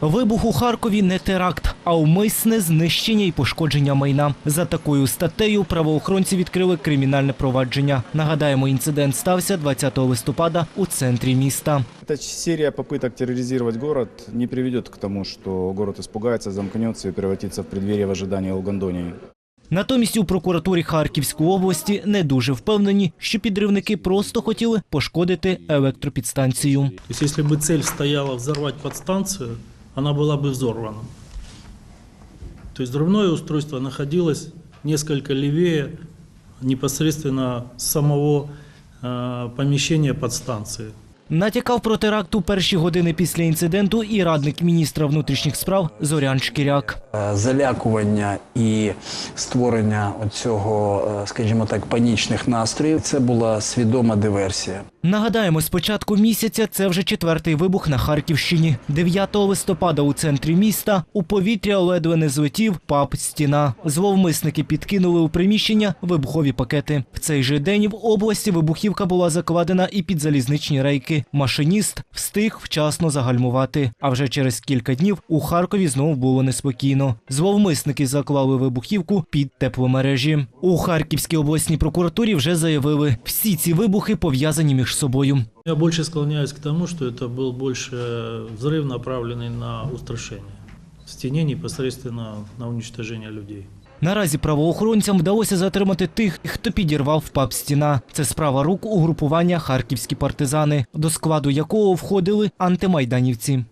Вибух у Харкові не теракт, а умисне знищення і пошкодження майна. За такою статтею правоохоронці відкрили кримінальне провадження. Нагадаємо, інцидент стався 20 листопада у центрі міста. Эта серия попыток терроризировать город не приведет к тому, что город испугается, замкнется и превратится в преддверие в ожидании Лгандонии. Натомість у прокуратурі Харківської області не дуже впевнені, що підривники просто хотіли пошкодити електропідстанцію. То есть если бы цель стояла взорвать подстанцию, она была бы взорвана. То есть взрывное устройство находилось несколько левее непосредственно самого э, помещения подстанции. Натякав про теракт у перші години після інциденту і радник міністра внутрішніх справ Зорян Шкіряк. Е, залякування і створення цього, скажімо так, панічних настроїв це була свідома диверсія. Нагадаємо, з початку місяця це вже четвертий вибух на Харківщині. 9 листопада у центрі міста у повітря ледве не злетів паб стіна. Зловмисники підкинули у приміщення вибухові пакети. В цей же день в області вибухівка була закладена і під залізничні рейки Машиніст встиг вчасно загальмувати. А вже через кілька днів у Харкові знову було неспокійно. Зловмисники заклали вибухівку під тепломережі. У Харківській обласній прокуратурі вже заявили, всі ці вибухи пов'язані між собою. Я больше склоняюсь к тому, что это был больше взрыв, направленный на устрашение. В стене непосредственно на уничтожение людей. Наразі правоохоронцям вдалося затримати тих, хто підірвав пап стіна. Це справа рук угрупування харківські партизани, до складу якого входили антимайданівці.